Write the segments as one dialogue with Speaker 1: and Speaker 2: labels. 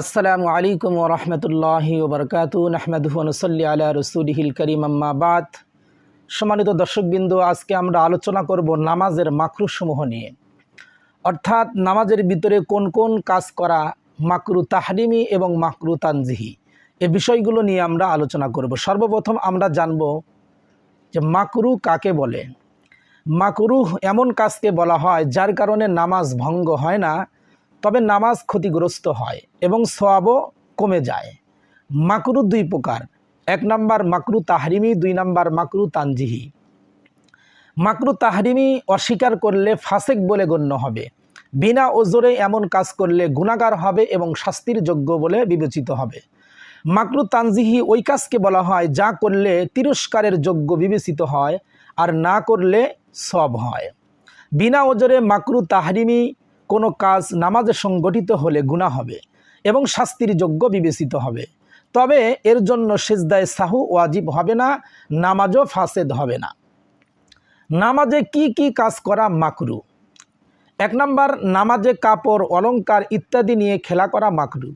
Speaker 1: আসসালামু আলাইকুম ওরহমতুল্লাহি ওবরকাতু নাহমেদুনসল্লি আলা রসুলহিল করিম। আম্মাবাদ সম্মানিত দর্শকবৃন্দ, আজকে আমরা আলোচনা করব নামাজের মাকরুসমূহ নিয়ে। অর্থাৎ নামাজের ভিতরে কোন কোন কাজ করা মাকরু তাহরিমি এবং মাকরু তানজিহি, এ বিষয়গুলো নিয়ে আমরা আলোচনা করব। সর্বপ্রথম আমরা জানব যে মাকরু কাকে বলে। মাকরুহ এমন কাজকে বলা হয় যার কারণে নামাজ ভঙ্গ হয় না তবে নামাজ ক্ষতিগ্রস্ত হয় এবং সোয়াবও কমে যায়। মাকরু দুই প্রকার। এক নাম্বার মাকরু তাহরিমি, দুই নাম্বার মাকরু তানজিহি। মাকরু তাহরিমি অস্বীকার করলে ফাসেক বলে গণ্য হবে। বিনা ওজোরে এমন কাজ করলে গুণাগার হবে এবং শাস্তির যোগ্য বলে বিবেচিত হবে। মাকরু তানজিহি ওই কাজকে বলা হয় যা করলে তিরস্কারের যোগ্য বিবেচিত হয় আর না করলে সব হয়। বিনা ওজরে মাকরু তাহরিমি কোনো কাজ নামাজে সংগঠিত হলে গুণা হবে এবং শাস্তির যোগ্য বিবেচিত হবে। তবে এর জন্য সেজদায় সাহু ওয়াজিব হবে না, নামাজও ফাসেদ হবে না। নামাজে কি কি কাজ করা মাকরু? এক নম্বর, নামাজে কাপড়, অলংকার ইত্যাদি নিয়ে খেলা করা মাকরু।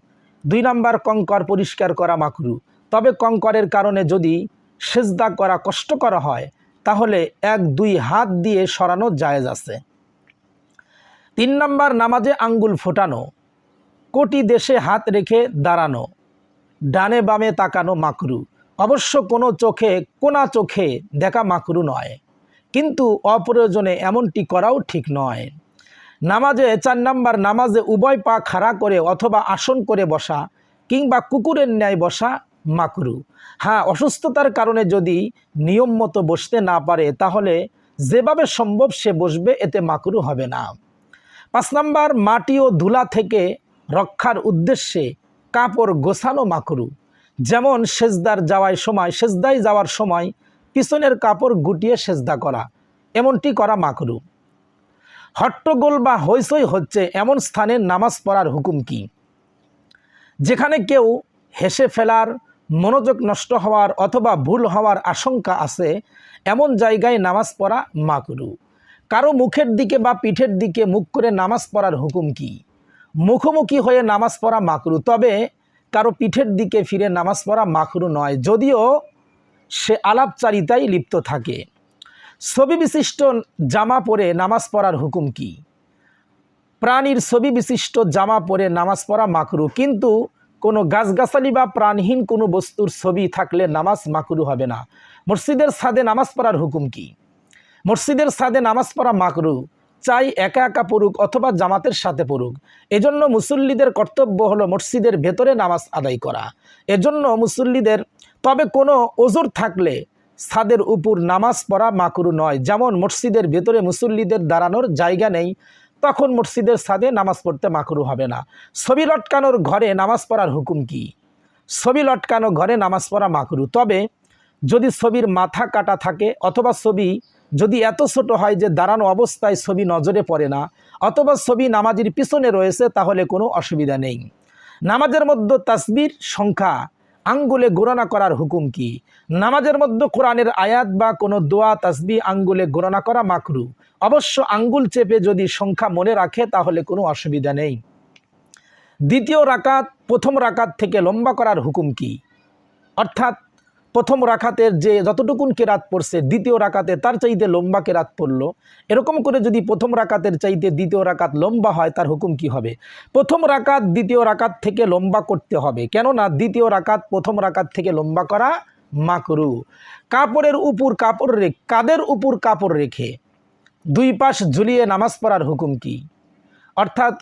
Speaker 1: দুই নম্বর, কঙ্কর পরিষ্কার করা মাকরু। তবে কঙ্করের কারণে যদি সেজদা করা কষ্ট করা হয়, তাহলে এক দুই হাত দিয়ে সরানো জায়েজ আছে। তিন নম্বর নামাজে আঙ্গুল ফোটানো, কোটি দেশে হাত রেখে দাঁড়ানো, ডানে বামে তাকানো মাকরু। অবশ্য কোনো চোখে, কোনা চোখে দেখা মাকরু নয়, কিন্তু অপ্রয়োজনে এমনটি করাও ঠিক নয়। নামাজে চার নাম্বার নামাজে উভয় পা খাড়া করে অথবা আসন করে বসা কিংবা কুকুরের ন্যায় বসা মাকরু। হ্যাঁ অসুস্থতার কারণে যদি নিয়ম মতো বসতে না পারে, তাহলে যেভাবে সম্ভব সে বসবে, এতে মাকরু হবে না। পাঁচ নাম্বার, মাটি ও ধুলা থেকে রক্ষার উদ্দেশ্যে কাপড় গোছানো মাকরু যেমন সেজদার যাওয়ার সময় সেজদায় যাওয়ার সময় পিছনের কাপড় গুটিয়ে সেজদা করা, এমনটি করা মাকরু হট্টগোল বা হইসই হচ্ছে এমন স্থানে নামাজ পড়ার হুকুম কি? যেখানে কেউ হেসে ফেলার, মনোযোগ নষ্ট হওয়ার অথবা ভুল হওয়ার আশঙ্কা আছে, এমন জায়গায় নামাজ পড়া মাকরু কারও মুখের দিকে বা পিঠের দিকে মুখ করে নামাজ পড়ার হুকুম কি? মুখোমুখি হয়ে নামাজ পড়া মাকরু। তবে কারও পিঠের দিকে ফিরে নামাজ পড়া মাকরু নয়, যদিও সে আলাপচারিতায় লিপ্ত থাকে। ছবি বিশিষ্ট জামা পরে নামাজ পড়ার হুকুম কি? প্রাণীর ছবি বিশিষ্ট জামা পরে নামাজ পড়া মাকরু, কিন্তু কোনো গাছগাছালি বা প্রাণহীন কোনো বস্তুর ছবি থাকলে নামাজ মাকরু হবে না। মসজিদের ছাদে নামাজ পড়ার হুকুম কি? মসজিদের সাদে নামাজ পড়া মাকরু, চাই একা একা পড়ুক অথবা জামাতের সাথে পড়ুক। এজন্য মুসল্লিদের কর্তব্য হলো মসজিদের ভেতরে নামাজ আদায় করা। এজন্য মুসল্লিদের, তবে কোনো ওজোর থাকলে ছাদের উপর নামাজ পড়া মাকরু নয়। যেমন মসজিদের ভেতরে মুসল্লিদের দাঁড়ানোর জায়গা নেই, তখন মসজিদের ছাদে নামাজ পড়তে মাকরু হবে না। ছবি লটকানোর ঘরে নামাজ পড়ার হুকুম কি? ছবি লটকানো ঘরে নামাজ পড়া মাকরু। তবে যদি ছবির মাথা কাটা থাকে অথবা ছবি যদি এত ছোট হয় যে দাঁড়ানো অবস্থায় ছবি নজরে পড়ে না, অথবা ছবি নামাজের পিছনে রয়েছে, তাহলে কোনো অসুবিধা নেই। নামাজের মধ্যে তাসবির সংখ্যা, আঙ্গুলে গণনা করার হুকুম কি? নামাজের মধ্যে কোরআনের আয়াত বা কোনো দোয়া, তাসবি, আঙ্গুলে গণনা করা মাকরু? অবশ্য আঙ্গুল চেপে যদি সংখ্যা মনে রাখে, তাহলে কোনো অসুবিধা নেই। দ্বিতীয় রাকাত, প্রথম রাকাত থেকে লম্বা করার হুকুম কি? অর্থাৎ প্রথম রাখাতের যে যতটুকুন কেরাত পড়ছে, দ্বিতীয় রাকাতে তার চাইতে লম্বা কেরাত পড়ল। এরকম করে যদি প্রথম রাকাতের চাইতে দ্বিতীয় রাকাত লম্বা হয়, তার হুকুম কি হবে? প্রথম রাকাত দ্বিতীয় রাকাত থেকে লম্বা করতে হবে। কেননা দ্বিতীয় রাকাত প্রথম রাকাত থেকে লম্বা করা মাকরু। কাপড়ের উপর কাপড় রেখে কাদের উপর কাপড় রেখে দুই পাশ ঝুলিয়ে নামাজ পড়ার হুকুম কি? অর্থাৎ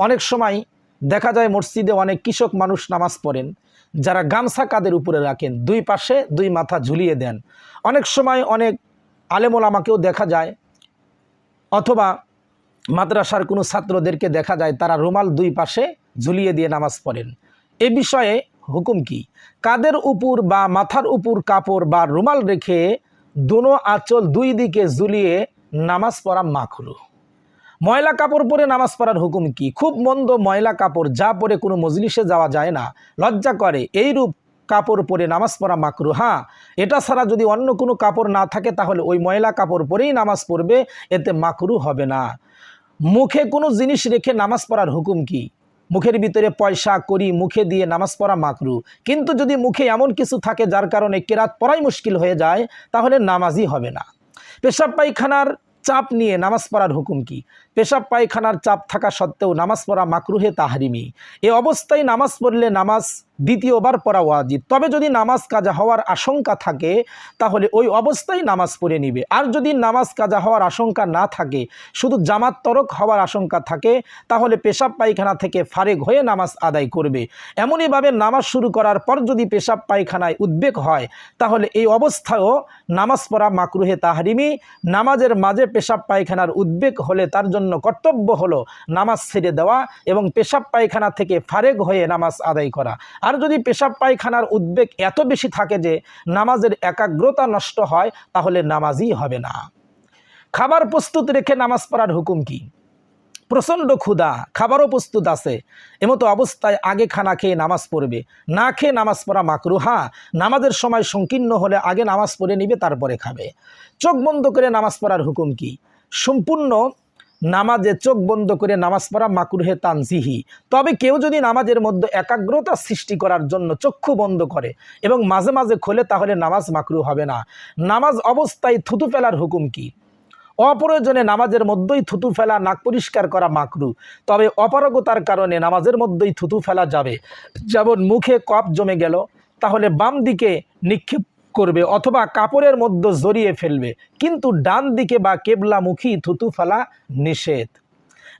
Speaker 1: অনেক সময় দেখা যায় মসজিদে অনেক কৃষক মানুষ নামাজ পড়েন। যারা গামছা কাদের উপরে রাখেন, দুই পাশে দুই মাথা ঝুলিয়ে দেন। অনেক সময় অনেক আলেমল আমাকেও দেখা যায়, অথবা মাদ্রাসার কোনো ছাত্রদেরকে দেখা যায়, তারা রুমাল দুই পাশে ঝুলিয়ে দিয়ে নামাজ পড়েন। এ বিষয়ে হুকুম কি? কাদের উপর বা মাথার উপর কাপড় বা রুমাল রেখে দুনো আঁচল দুই দিকে ঝুলিয়ে নামাজ পড়া মাখরু ময়লা কাপড় পরে নামাজ পড়ার হুকুম কি? খুব মন্দ ময়লা কাপড় যা পরে কোনো মজলিসে যাওয়া যায় না। লজ্জা করে, এইরূপ কাপড় পরে নামাজ পড়া মাকরু হ্যাঁ এটা ছাড়া যদি অন্য কোনো কাপড় না থাকে, তাহলে ওই ময়লা কাপড় পরেই নামাজ পড়বে, এতে মাকরু হবে না। মুখে কোনো জিনিস রেখে নামাজ পড়ার হুকুম কি? মুখের ভিতরে পয়সা করি মুখে দিয়ে নামাজ পড়া মাকরু। কিন্তু যদি মুখে এমন কিছু থাকে যার কারণে কেরাত পড়াই মুশকিল হয়ে যায়, তাহলে নামাজই হবে না। পেশাব পায়খানার চাপ নিয়ে নামাজ পড়ার হুকুম কি? পেশাব পায়খানার চাপ থাকা সত্ত্বেও নামাজ পড়া মাকরুহে তাহারিমি। এ অবস্থায় নামাজ পড়লে নামাজ দ্বিতীয়বার পড়া ওয়াজিব। তবে যদি নামাজ কাজা হওয়ার আশঙ্কা থাকে, তাহলে ওই অবস্থায় নামাজ পড়ে নিবে। আর যদি নামাজ কাজা হওয়ার আশঙ্কা না থাকে, শুধু জামাত তরক হওয়ার আশঙ্কা থাকে, তাহলে পেশাব পায়খানা থেকে ফারেক হয়ে নামাজ আদায় করবে। এমনইভাবে নামাজ শুরু করার পর যদি পেশাব পায়খানায় উদ্বেগ হয়, তাহলে এই অবস্থায়ও নামাজ পড়া মাকরুহে তাহারিমি। নামাজের মাঝে পেশাব পায়খানার উদ্বেগ হলে তার জন্য কর্তব্য হলো নামাজ ছেড়ে দেওয়া এবং পেশাব পায়খানা থেকে ফারেক হয়ে নামাজ আদায় করা। আর যদি পেশাব পায়খানার উদ্বেগ এত বেশি থাকে যে নামাজের একাগ্রতা নষ্ট হয়, তাহলে নামাজই হবে না। খাবার প্রস্তুত রেখে নামাজ পড়ার হুকুম কি? প্রচণ্ড ক্ষুধা, খাবারও প্রস্তুত আছে। এমতো অবস্থায় আগে খানা খেয়ে নামাজ পড়বে। না খেয়ে নামাজ পড়া মাকরু হ্যাঁ নামাজের সময় সংকীর্ণ হলে আগে নামাজ পড়ে নিবে, তারপরে খাবে। চোখ বন্ধ করে নামাজ পড়ার হুকুম কি? সম্পূর্ণ নামাজে চোখ বন্ধ করে নামাজ পড়া মাকুরহে তানজিহি। তবে কেউ যদি নামাজের মধ্যে একাগ্রতা সৃষ্টি করার জন্য চক্ষু বন্ধ করে এবং মাঝে মাঝে খোলে, তাহলে নামাজ মাকরু হবে না। নামাজ অবস্থায় থুতু ফেলার হুকুম কি? অপ্রয়োজনে নামাজের মধ্যেই থুতু ফেলা, নাক পরিষ্কার করা মাকরু। তবে অপারগতার কারণে নামাজের মধ্যেই থুতু ফেলা যাবে। যেমন মুখে কপ জমে গেল, তাহলে বাম দিকে নিক্ষেপ করবে অথবা কাপড়ের মধ্যে জড়িয়ে ফেলবে। কিন্তু ডান দিকে বা কেবলামুখী থুতু ফেলা নিষেধ।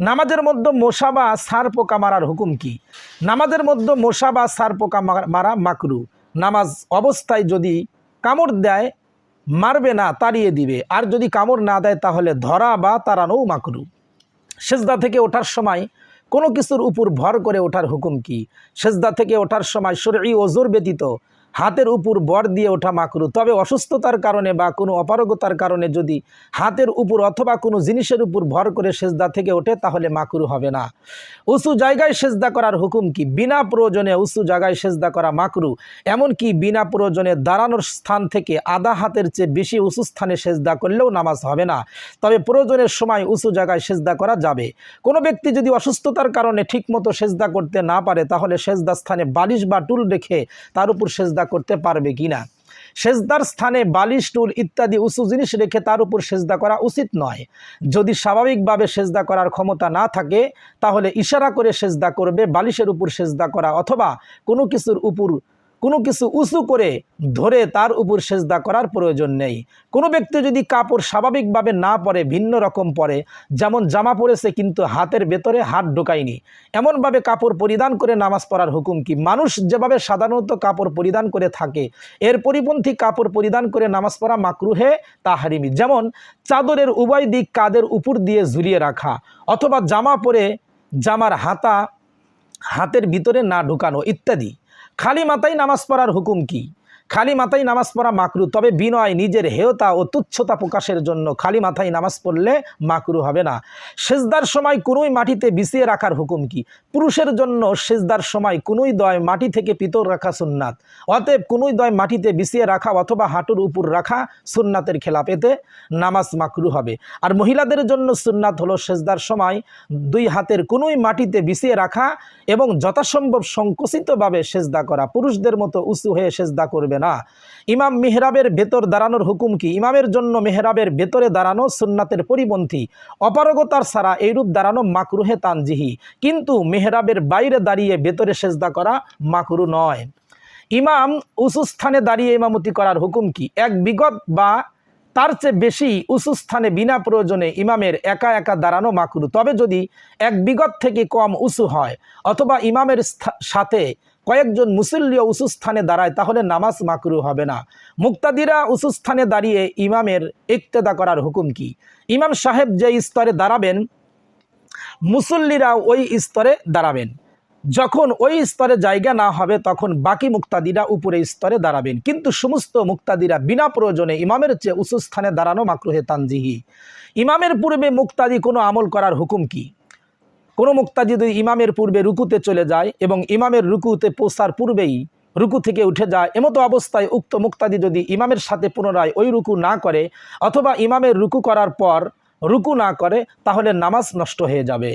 Speaker 1: নামাজের মধ্যে মশা বা সার পোকা মারার হুকুম কি? নামাজের মধ্যে মশা বা সার পোকা মার- মাকরু। নামাজ অবস্থায় যদি কামড় দেয়, মারবে না, তাড়িয়ে দিবে। আর যদি কামড় না দেয়, তাহলে ধরা বা তাড়ানোও মাকরু। সেজদা থেকে ওঠার সময় কোনো কিছুর উপর ভর করে ওঠার হুকুম কি? সেজদা থেকে ওঠার সময় শরীর ওজোর ব্যতীত হাতের উপর বর দিয়ে ওঠা মাকরু তবে অসুস্থতার কারণে বা কোনো অপারগতার কারণে যদি হাতের উপর অথবা কোনো জিনিসের উপর ভর করে সেজদা থেকে ওঠে, তাহলে মাকরু হবে না। উঁচু জায়গায় সেজদা করার হুকুম কি? বিনা প্রয়োজনে উঁচু জায়গায় সেজদা করা মাকরু এমনকি বিনা প্রয়োজনে দাঁড়ানোর স্থান থেকে আধা হাতের চেয়ে বেশি উঁচু স্থানে সেজদা করলেও নামাজ হবে না। তবে প্রয়োজনের সময় উঁচু জায়গায় সেজদা করা যাবে। কোনো ব্যক্তি যদি অসুস্থতার কারণে ঠিকমতো সেজদা করতে না পারে, তাহলে সেজদা স্থানে বালিশ বা টুল রেখে তার উপর সেজদা করতে পারবে কি না সেজদার স্থানে বালিশ, টুল ইত্যাদি উঁচু জিনিস রেখে তার উপর সেজদা করা উচিত নয়। যদি স্বাভাবিকভাবে সেজদা করার ক্ষমতা না থাকে, তাহলে ইশারা করে সেজদা করবে, বালিশের উপর সেজদা করা অথবা কোনো কিছুর উপর কোনো কিছু উঁচু করে ধরে তার উপর সেজদা করার প্রয়োজন নেই। কোনো ব্যক্তি যদি কাপড় স্বাভাবিকভাবে না পরে, ভিন্ন রকম পরে, যেমন জামা পরেছে কিন্তু হাতের ভেতরে হাত ঢোকায়নি, এমনভাবে কাপড় পরিধান করে নামাজ পড়ার হুকুম কি? মানুষ যেভাবে সাধারণত কাপড় পরিধান করে থাকে, এর পরিপন্থী কাপড় পরিধান করে নামাজ পড়া মাকরুহে তাহারিমি। যেমন চাদরের উভয় দিক কাদের উপর দিয়ে ঝুলিয়ে রাখা, অথবা জামা পরে জামার হাতা হাতের ভিতরে না ঢুকানো ইত্যাদি। খালি মাথায় নামাজ পড়ার হুকুম কি? খালি মাথায় নামাজ পড়া মাকরু, তবে বিনয় নিজের হেয়তা ও তুচ্ছতা প্রকাশের জন্য খালি মাথায় নামাজ পড়লে মাকরু হবে না। সেজদার সময় কোনোই মাটিতে বিছিয়ে রাখার হুকুম কি? পুরুষের জন্য সেজদার সময় কোনোই দয় মাটি থেকে পিতর রাখা সুন্নাত। অতএব কোনোই দয় মাটিতে বিছিয়ে রাখা অথবা হাঁটুর উপর রাখা সুন্নাতের খেলাপ এতে নামাজ মাকরু হবে। আর মহিলাদের জন্য সুন্নাত হলো সেজদার সময় দুই হাতের কোনোই মাটিতে বিছিয়ে রাখা এবং যথাসম্ভব সংকুচিতভাবে সেজদা করা। পুরুষদের মতো উঁচু হয়ে সেজদা করবে না। ইমাম মেহরাবের ভেতর দাঁড়ানোর হুকুম কি? ইমামের জন্য মেহরাবের ভেতরে দাঁড়ানো সুন্নাতের পরিপন্থী। অপারগতার ছাড়া এইরূপ দাঁড়ানো মাকরুহে তানজিহি। কিন্তু মেহরাবের বাইরে দাঁড়িয়ে ভেতরে সেজদা করা মাকরু নয়। ইমাম উঁচু স্থানে দাঁড়িয়ে ইমামতি করার হুকুম কি? এক বিগত বা তার চেয়ে বেশি উঁচু স্থানে বিনা প্রয়োজনে ইমামের একা একা দাঁড়ানো মাকরু। তবে যদি এক বিগত থেকে কম উঁচু হয়, অথবা ইমামের সাথে কয়েকজন মুসল্লিও উঁচু স্থানে দাঁড়ায়, তাহলে নামাজ মাকরু হবে না। মুক্তাদিরা উঁচু স্থানে দাঁড়িয়ে ইমামের ইক্তেদা করার হুকুম কি? ইমাম সাহেব যে স্তরে দাঁড়াবেন, মুসল্লিরা ওই স্তরে দাঁড়াবেন। যখন ওই স্তরে জায়গা না হবে, তখন বাকি মুক্তাদিরা উপরে স্তরে দাঁড়াবেন। কিন্তু সমস্ত মুক্তাদিরা বিনা প্রয়োজনে ইমামের চেয়ে উঁচু স্থানে দাঁড়ানো মাকরুহে তানজিহি। ইমামের পূর্বে মুক্তাদি কোনো আমল করার হুকুম কি? কোনো মুক্তাদি যদি ইমামের পূর্বে রুকুতে চলে যায় এবং ইমামের রুকুতে পৌঁছার পূর্বেই রুকু থেকে উঠে যায়, এমতো অবস্থায় উক্ত মুক্তাদি যদি ইমামের সাথে পুনরায় ওই রুকু না করে অথবা ইমামের রুকু করার পর রুকু না করে, তাহলে নামাজ নষ্ট হয়ে যাবে।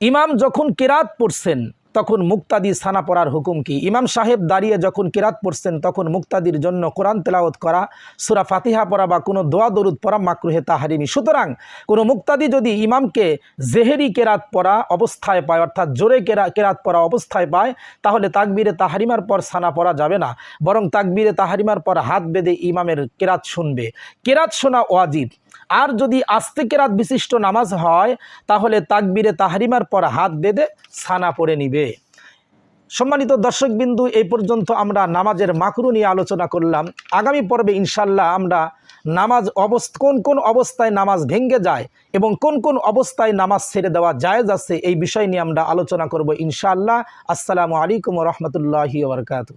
Speaker 1: ইমাম যখন কেরাত পড়ছেন তখন মুক্তাদি সানা পড়ার হুকুম কি? ইমাম সাহেব দাঁড়িয়ে যখন কেরাত পড়ছেন, তখন মুক্তাদির জন্য কোরআন তেলাওত করা, সুরা ফাতিহা পড়া বা কোনো দোয়া দরুদ পড়া মাকরুহে তাহারিমি। সুতরাং কোনো মুক্তাদি যদি ইমামকে জেহেরি কেরাত পড়া অবস্থায় পায়, অর্থাৎ জোরে কেরা কেরাত পড়া অবস্থায় পায়, তাহলে তাকবীরে তাহারিমার পর সানা পড়া যাবে না। বরং তাকবীরে তাহারিমার পর হাত বেঁধে ইমামের কেরাত শুনবে। কেরাত শোনা ওয়াজিব। আর যদি আস্তে কেরাত বিশিষ্ট নামাজ হয়, তাহলে তাকবিরে তাহারিমার পর হাত বেঁধে ছানা পড়ে নিবে। সম্মানিত দর্শকবিন্দু, এই পর্যন্ত আমরা নামাজের মাকরু নিয়ে আলোচনা করলাম। আগামী পর্বে ইনশাল্লাহ আমরা নামাজ অবস্থ কোন কোন অবস্থায় নামাজ ভেঙ্গে যায় এবং কোন কোন অবস্থায় নামাজ ছেড়ে দেওয়া জায়েজ আছে, এই বিষয় নিয়ে আমরা আলোচনা করব ইনশাআল্লাহ। আসসালামু আলাইকুম রহমতুল্লাহি ওবরকাতু